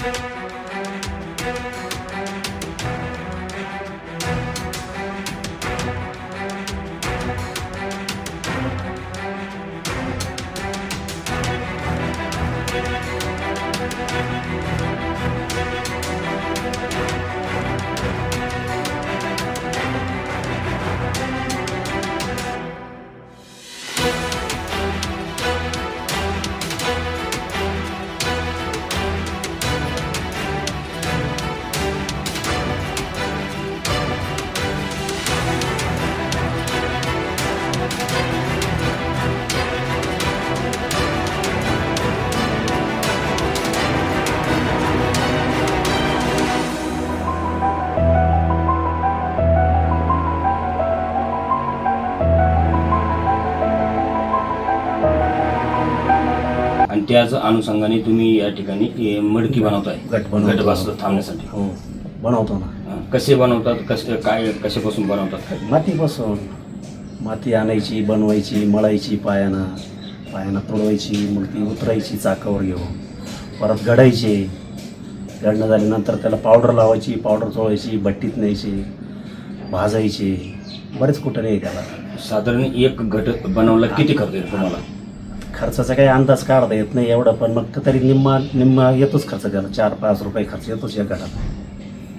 आणि त्याच अनुषंगाने तुम्ही या ठिकाणी मडकी बनवताय. बनवतो. बस थांबण्यासाठी. हो बनवतो ना. हा. कसे बनवतात कसे काय कशापासून बनवतात? मातीपासून. माती आणायची बनवायची मळायची पायानं पायानं तोडवायची मग ती उतरायची चाकावर घेऊन. परत घडायची. घडणं झाल्यानंतर त्याला पावडर लावायची पावडर चोळायची भट्टीत न्यायची भाजायची. बरेच कुठं नाही त्याला. साधारण एक घट बनवला किती खर्च येईल तुम्हाला? खर्चाचा काही अंदाज काढता येत नाही एवढा पण मग तरी निम्मा निम्मा येतोच खर्च त्याला. चार पाच रुपये खर्च येतोच या घरात.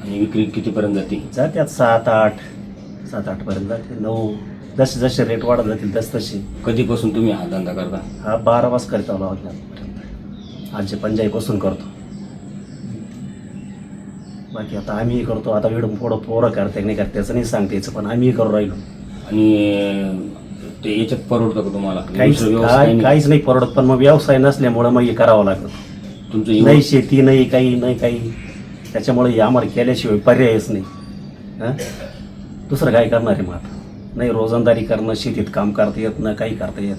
आणि विक्री कितीपर्यंत जाते? जात्यात सात आठ सात आठपर्यंत जाते. नऊ जसे जसे रेट वाढत जातील तस तसे. कधीपासून तुम्ही हा धंदा करता? हा बारा वाज करता आला आजपर्यंत आजचे पंजाईपासून करतो. बाकी आता आम्हीही करतो. आता वेळ पुढं पोरं करते नाही करते त्याचं नाही सांगते याचं पण आम्हीही करू राहिलो. आणि ते याच्यात परवडतं का तुम्हाला? काहीच दुसरं व्यवसाय काय- नाही? काहीच नाही परवडत पण मग व्यवसाय नसल्यामुळं मग हे करावं लागतं. तुमचं एवढं- नाही शेती नाही काही नाही काही. त्याच्यामुळे हे आम्हाला केल्याशिवाय पर्यायच नाही. हं? दुसरं काय करणार आहे मग आता? नाही रोजंदारी करणं शेतीत काम करता येत ना काही करता येत.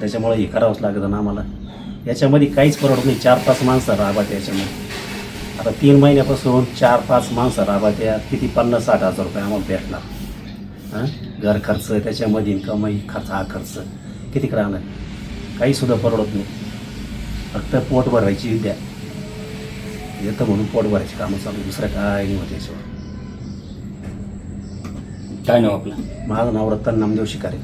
त्याच्यामुळे हे करावंच लागतं ना आम्हाला. याच्यामध्ये काहीच परवडत नाही. चार पाच माणसं राहतात याच्यामध्ये. आता तीन महिन्यापासून चार पाच माणसं राहतात या. किती? पन्नास साठ हजार रुपये आम्हाला भेटणार. हां? घर खर्च त्याच्यामध्ये कमाई खर्च हा खर्च. किती राहणार? काही सुद्धा परवडत नाही. फक्त पोट भरायची विद्या. येतं म्हणून पोट भरायची कामं चालू. दुसरं काय नाही होत याच्यावर. काय नाव आपलं? माझं नाव रत्न नामदेव शिकारे.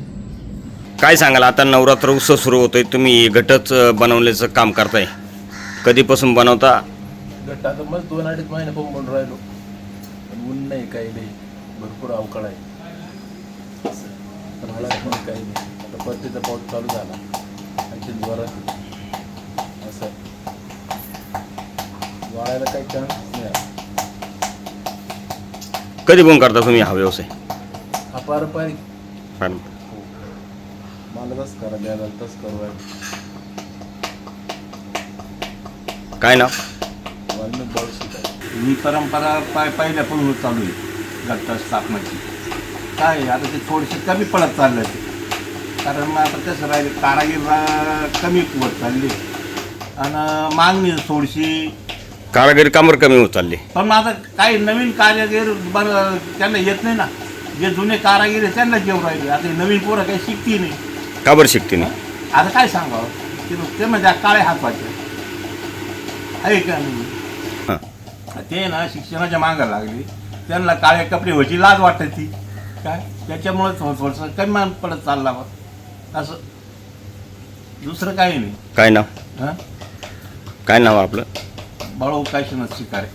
काय सांगाल? आता नवरात्र उत्सव सुरू होतोय. तुम्ही घटच अं, बनवण्याचं काम करताय. कधीपासून बनवता? गट आता मग दोन अडीच महिने पण बनून राहिलो. पण ऊन नाही काही नाही. भरपूर अवकाळ आहे. तर मला पण काही नाही. आता परतीचा पाऊस चालू झाला आणखी जोरात असं वाळायला काही चान्स नाही. कधी पण करता तुम्ही हा व्यवसाय? हा पारंपरिक. हो. मला तसं करा द्यायला तसं करू काय नाव? वाल्मिक बॉल शिकाय ही परंपरा पाय पहिल्यापासून चालू आहे. गट्टा स्थापनाची काय आता ते थोडीशी कमी पडत चाललं ते. कारण आता कसं राहिलं कारागीर कमी होत चालली. आणि मागणी थोडीशी. कारागिरी कामर कमी होत चालली. पण मग आता काही नवीन कारागीर बरं त्यांना येत नाही ना. जे जुने कारागीर आहे त्यांना जेव राहिले. आता हे नवीन पोरं काही शिकती नाही. का बरं शिकते नाही? आता काय सांगावं? ते ते म्हणजे काळे हातवाचे. आहे का नाही? हां. ते ना शिक्षणाच्या मागं लागली. त्यांना काळे कपडे व्हायची लाज वाटत ती काय? त्याच्यामुळे थोडं थोडंसं कमी मान पडत चालला बा. असं. दुसरं काही नाही. काय नाव? हां? काय नाव आपलं? बाळू काशीनाथ शिकारे.